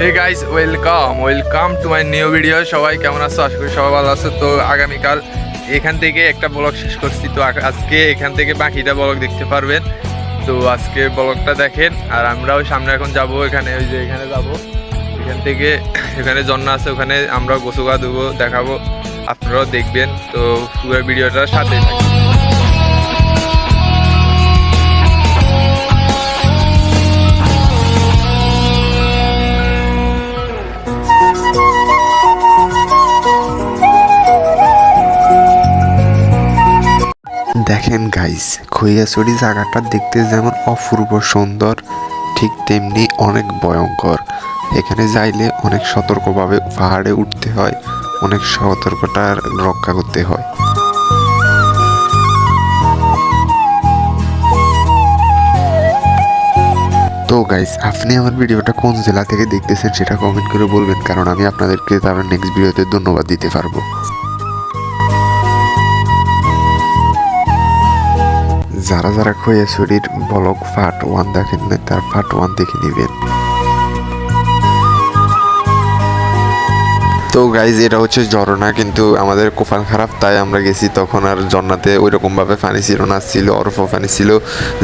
Hey guys welcome welcome to my new video সবাই কেমন আছো? আশা করি সবাই ভালো আছো। তো আগামীকাল এখান থেকে একটা ব্লগ শেষ করছি। তো আজকে এখান থেকে বাকিটা ব্লগ দেখতে পারবেন। তো আজকে ব্লগটা দেখেন। আর আমরাও সামনে এখন যাব এখানে, ওই যে এখানে যাব। এখান থেকে, এখানে জন্ম আছে, ওখানে আমরা গোসুগা দেবো দেখাবো। আপনারাও দেখবেন। তো পুরো ভিডিওটার সাথে থাকবেন। দেখেন গাইস খৈয়াছড়ি জায়গাটা দেখতে যেমন অপূর্ব সুন্দর, ঠিক তেমনি অনেক ভয়ঙ্কর। এখানে যাইলে অনেক সতর্কভাবে পাহাড়ে উঠতে হয়, অনেক সতর্কতা রক্ষা করতে হয়। তো গাইস আপনি আমার ভিডিওটা কোন জেলা থেকে দেখতেছেন সেটা কমেন্ট করে বলবেন, কারণ আমি আপনাদেরকে তার নেক্সট ভিডিওতে ধন্যবাদ দিতে পারব। যারা যারা খৈয়াছড়ির ব্লগ পার্ট ওয়ান দেখেন না তার পার্ট ওয়ান দেখে নেবেন। তো গাইজ এটা হচ্ছে ঝর্ণা, কিন্তু আমাদের কোপাল খারাপ, তাই আমরা গেছি তখন আর ঝর্ণাতে ওই রকম ভাবে পানি ছিল না, ছিল অল্প পানি ছিল,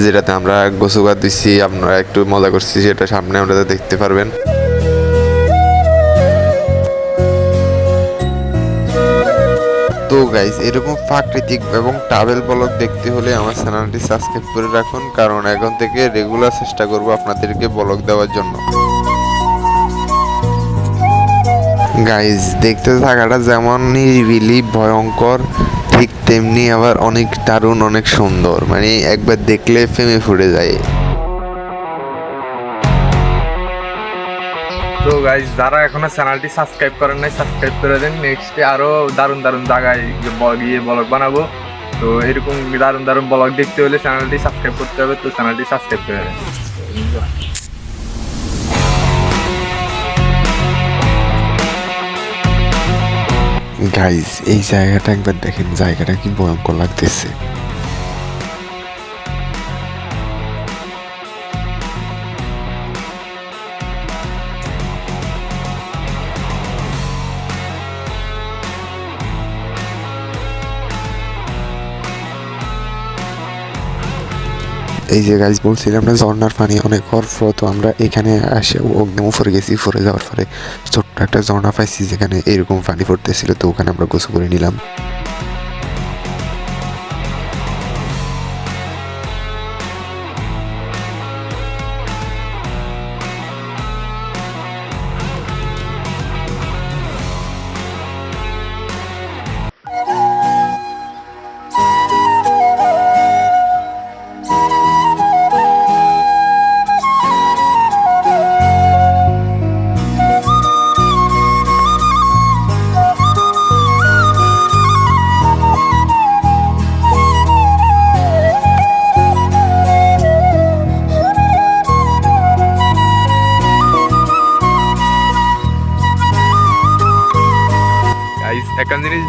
যেটাতে আমরা গোসুগার দিচ্ছি আপনারা একটু মজা করছি, সেটা সামনে আপনারা দেখতে পারবেন। তো গাইজ এরকম প্রাকৃতিক এবং ট্রাভেল ব্লগ দেখতে হলে আমার চ্যানেলটি সাবস্ক্রাইব করে রাখুন, কারণ এখন থেকে রেগুলার চেষ্টা করব আপনাদেরকে ব্লগ দেওয়ার জন্য। গাইজ দেখতে থাকাটা যেমন নিরিবিলি ভয়ঙ্কর, ঠিক তেমনি আবার অনেক দারুণ, অনেক সুন্দর। মানে একবার দেখলে ফেমে ফুটে যায়। তো গাইজ যারা এখনও চ্যানেলটি সাবস্ক্রাইব করেন নাই সাবস্ক্রাইব করে দেন। নেক্সটে আরও দারুণ দারুণ জায়গায় গিয়ে গিয়ে ব্লগ বানাবো। তো এরকম দারুণ দারুণ ব্লগ দেখতে হলে চ্যানেলটি সাবস্ক্রাইব করতে হবে, তো চ্যানেলটি সাবস্ক্রাইব করে দেন। গাইজ এই জায়গাটা একবার দেখেন, জায়গাটা কি ভয়ঙ্কর লাগতেছে। এই যে গাছ বলছিলাম না ঝর্নার পানি অনেক অর্ফ তো আমরা এখানে আসে একদম উপরে গেছি, উপরে যাওয়ার পরে ছোট্ট একটা ঝর্ণা পাইছি যেখানে এরকম পানি পড়তেছিল, তো ওখানে আমরা গোসল করে নিলাম।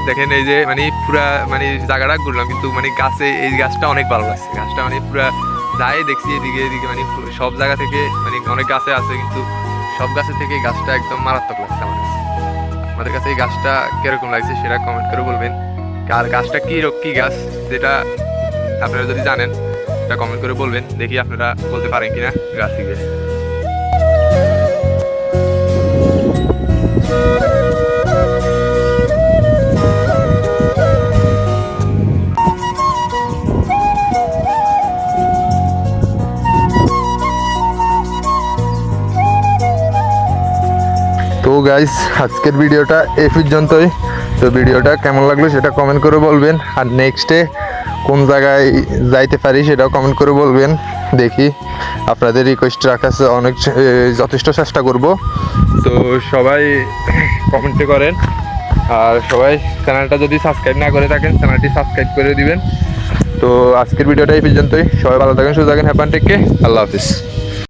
দেখেন এই যে মানে পুরা মানে জায়গাটা ঘুরলাম, কিন্তু মানে গাছে এই গাছটা অনেক ভালো লাগছে। গাছটা মানে পুরা যাই দেখছি এদিকে এদিকে মানে সব জায়গা থেকে মানে অনেক গাছে আছে, কিন্তু সব গাছের থেকে গাছটা একদম মারাত্মক লাগছে আমার কাছে। আমাদের কাছে এই গাছটা কীরকম লাগছে সেটা কমেন্ট করে বলবেন। আর গাছটা কি কি গাছ, যেটা আপনারা যদি জানেন, সেটা কমেন্ট করে বলবেন। দেখি আপনারা বলতে পারেন গাছ কি গাছ তো গাইস আজকের ভিডিওটা এ পর্যন্তই। তো ভিডিওটা কেমন লাগল সেটা কমেন্ট করে বলবেন। আর নেক্সটে কোন জায়গায় যাইতে পারি সেটাও কমেন্ট করে বলবেন। দেখি, আপনাদের রিকোয়েস্ট রাখার অনেক যথেষ্ট চেষ্টা করব। তো সবাই কমেন্টে করেন। আর সবাই চ্যানেলটা যদি সাবস্ক্রাইব না করে থাকেন চ্যানেলটি সাবস্ক্রাইব করে দিবেন। তো আজকের ভিডিওটা এই পর্যন্তই। সবাই ভালো থাকেন, সুস্থ থাকেন হ্যাপান টেককে আল্লাহ হাফিজ।